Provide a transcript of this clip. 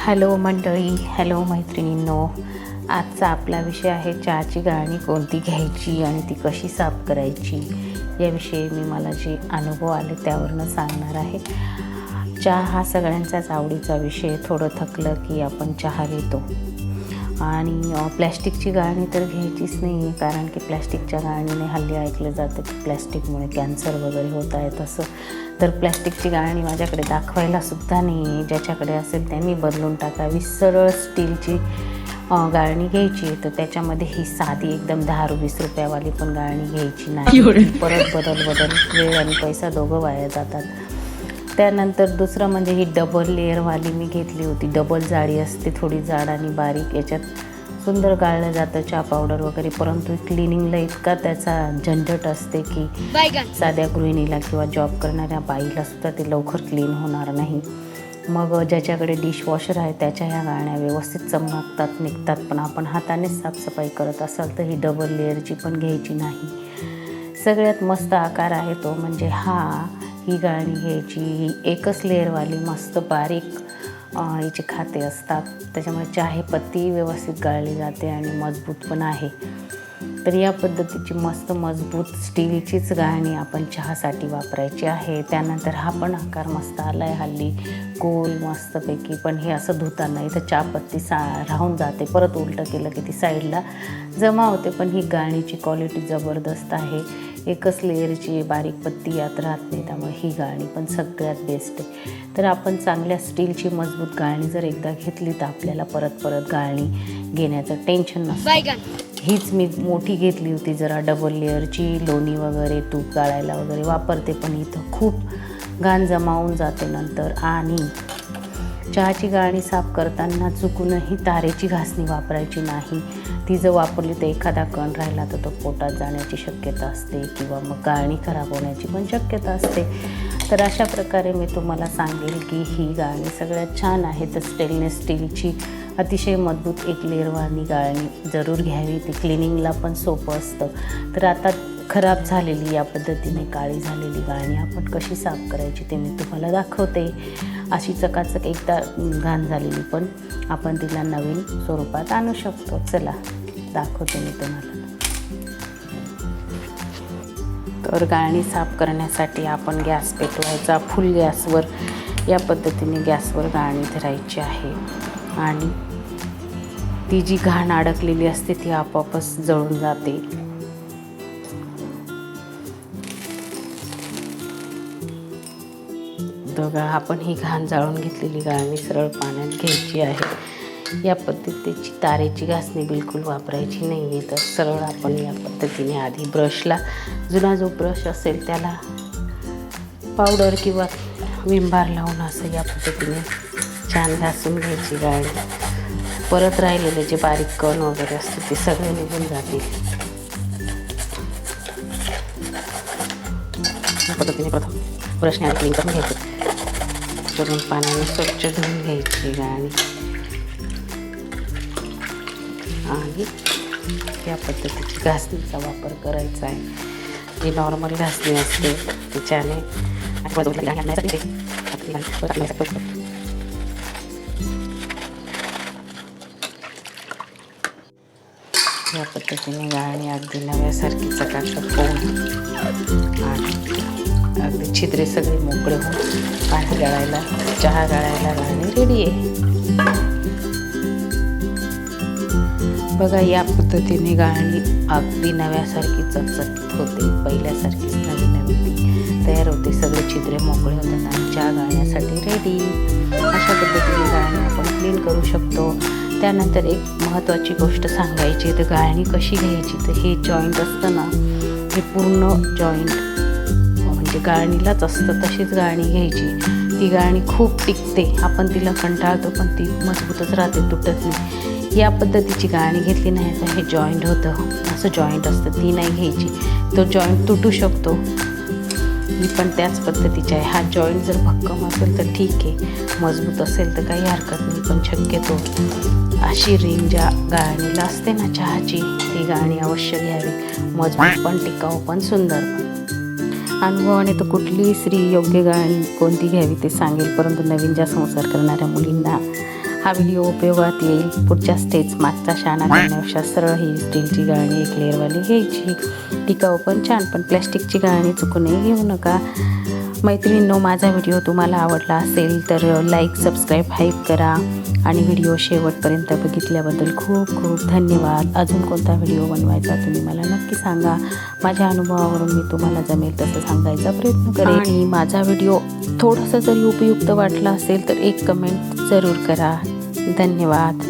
Hello मंडळी hello मैत्रिणींनो. आजचा आपला विषय आहे चहाची गाळणी कोणती घ्यायची आणि ती कशी साफ करायची याविषयी मी मला जे अनुभव आले त्यावरनं सांगणार आहे. चहा हा सगळ्यांचाच आवडीचा विषय. थोडं थकलं की आपण चहा घेतो. आणि प्लॅस्टिकची गाळणी तर घ्यायचीच नाही आहे कारण की प्लॅस्टिकच्या गाळणीने हल्ली ऐकलं जातं की प्लॅस्टिकमुळे कॅन्सर वगैरे होत आहे तसं. तर प्लॅस्टिकची गाळणी माझ्याकडे दाखवायला सुद्धा नाही आहे ज्याच्याकडे असेल त्यांनी बदलून टाकावी. सरळ स्टीलची गाळणी घ्यायची. तर त्याच्यामध्ये ही साधी एकदम दहा वीस रुपयावाली पण गाळणी घ्यायची नाही. परत बदल बदल वेळ आणि पैसा दोघं वाया जातात. त्यानंतर दुसरं म्हणजे ही डबल लेअरवाली मी घेतली होती. डबल जाळी असते थोडी जाड आणि बारीक. याच्यात सुंदर गाळलं जातं चहा पावडर वगैरे. परंतु क्लिनिंगला इतका त्याचा झंझट असते की साध्या गृहिणीला किंवा जॉब करणाऱ्या बाईला सुद्धा ते लवकर क्लीन होणार नाही. मग ज्याच्याकडे डिशवॉशर आहे त्याच्या ह्या गाळण्या व्यवस्थित चमकतात निघतात. पण आपण हातानेच साफसफाई करत असाल तर ही डबल लेअरची पण घ्यायची नाही. सगळ्यात मस्त आकार आहे तो म्हणजे हा. ही गाळणी घ्यायची ही एकच लेअरवाली मस्त बारीक हिचे खाते असतात. त्याच्यामुळे चहा पत्ती व्यवस्थित गाळली जाते आणि मजबूत पण आहे. तर या पद्धतीची मस्त मजबूत स्टीलचीच गाळणी आपण चहासाठी वापरायची आहे. त्यानंतर हा पण आकार मस्त आला आहे हल्ली गोल मस्तपैकी. पण हे असं धुताना इथं चहापत्ती सा राहून जाते. परत उलटं केलं की ती साईडला जमा होते. पण ही गाळणीची क्वालिटी जबरदस्त आहे. एकच लेअरची बारीक पत्ती यात राहत नाही त्यामुळे ही गाळणी पण सगळ्यात बेस्ट आहे. तर आपण चांगल्या स्टीलची मजबूत गाळणी जर एकदा घेतली तर आपल्याला परत परत गाळणी घेण्याचं टेन्शन नसतं. हीच मी मोठी घेतली होती जरा डबल लेअरची लोणी वगैरे तूप गाळायला वगैरे वापरते पण इथं खूप घाण जमावून जाते नंतर. आणि चहाची गाळणी साफ करताना चुकूनही तारेची घासणी वापरायची नाही. ती जर वापरली तर एखादा कण राहिला तर तो पोटात जाण्याची शक्यता असते किंवा मग गाळणी खराब होण्याची पण शक्यता असते. तर अशा प्रकारे मी तुम्हाला सांगेल की ही गाळणी सगळ्यात छान आहे. तर स्टेनलेस स्टीलची अतिशय मजबूत एक लेअरवाणी गाळणी जरूर घ्यावी. ती क्लिनिंगला पण सोपं असतं. तर आता खराब झालेली या पद्धतीने काळी झालेली गाळणी आपण कशी साफ करायची ते मी तुम्हाला दाखवते. अशी चकाचक एकदा घाण झालेली पण आपण तिला नवीन स्वरूपात आणू शकतो. चला दाखवते मी तुम्हाला. तर गाळणी साफ करण्यासाठी आपण गॅस पेटवायचा. फुल गॅसवर या पद्धतीने गॅसवर गाळणी धरायची आहे. आणि ती जी घाण अडकलेली असते ती आपोआपच जळून जाते. बघा आपण ही घाण जाळून घेतलेली गाळणी सरळ पाण्यात घ्यायची आहे. या पद्धतीची तारेची घासणी बिलकुल वापरायची नाही आहे तर सरळ आपण या पद्धतीने आधी ब्रशला जुना जो ब्रश असेल त्याला पावडर किंवा विंबार लावून असं या पद्धतीने छान घासून घ्यायची गाळणी. परत राहिलेले जे बारीक कण वगैरे असते ते सगळे निघून जातील. पद्धतीने प्रथम ब्रशने आधी क्लीन करून घ्यायचं. करून पाण्याने स्वच्छ धुवून घ्यायची गाणी. आणि या पद्धतीची घासणीचा वापर करायचा आहे. जी नॉर्मल घासणी असते तिच्याने या पद्धतीने गाणी अगदी नव्यासारखी चकाचक होऊन आणि अगदी छिद्रे सगळे मोकळे होऊन पाणी गाळायला चहा गाळायला गाणी रेडी आहे. बघा या पद्धतीने गाळणी अगदी नव्यासारखी चकचकीत होते. पहिल्यासारखीच नवीन नवी ती तयार होते. सगळे छिद्रे मोकळे होतात आणि चहा गाळण्यासाठी रेडी अशा पद्धतीने गाळणी आपण क्लीन करू शकतो. त्यानंतर एक महत्त्वाची गोष्ट सांगायची तर गाळणी कशी घ्यायची तर हे जॉईंट असतं ना हे पूर्ण जॉईंट म्हणजे गाळणीलाच असतं तशीच गाळणी घ्यायची. ती गाळणी खूप टिकते. आपण तिला कंटाळतो पण ती मजबूतच राहते तुटत नाही. या पद्धतीची गाळणी घेतली नाही तर हे जॉईंट होतं. असं जॉईंट असतं. ती नाही घ्यायची. तो जॉईंट तुटू शकतो. ही पण त्याच पद्धतीची आहे. हा जॉईंट जर भक्कम असेल तर ठीक आहे. मजबूत असेल तर काही हरकत नाही. पण शक्यतो अशी रिंग ज्या गाळणीला असते ना चहाची ती गाणी अवश्य घ्यावी. मजबूत पण टिकाऊ पण सुंदर पण. अनुभवाने तर कुठलीही स्त्री योग्य गाणी कोणती घ्यावी ते सांगेल. परंतु नवीन ज्या संसार करणाऱ्या मुलींना हा व्हिडिओ उपयोगात येईल. पुढच्या स्टेज मागचा शाणा करण्यापेक्षा सरळ ही स्टीलची गाळणी एक लेअरवाली घ्यायची. टिकाऊ पण छान पण प्लॅस्टिकची गाळणी चुकूनही घेऊ नका. मैत्रिणींनो माझा व्हिडिओ तुम्हाला आवडला असेल तर लाईक सबस्क्राईब हाईप करा आणि व्हिडिओ शेवटपर्यंत बघितल्याबद्दल खूप खूप धन्यवाद. अजून कोणता व्हिडिओ बनवायचा तुम्ही मला नक्की सांगा. माझ्या अनुभवावरून मी तुम्हाला जमेल तसं सांगायचा प्रयत्न करेन. आणि माझा व्हिडिओ थोडासा जरी उपयुक्त वाटला असेल तर एक कमेंट जरूर करा. धन्यवाद.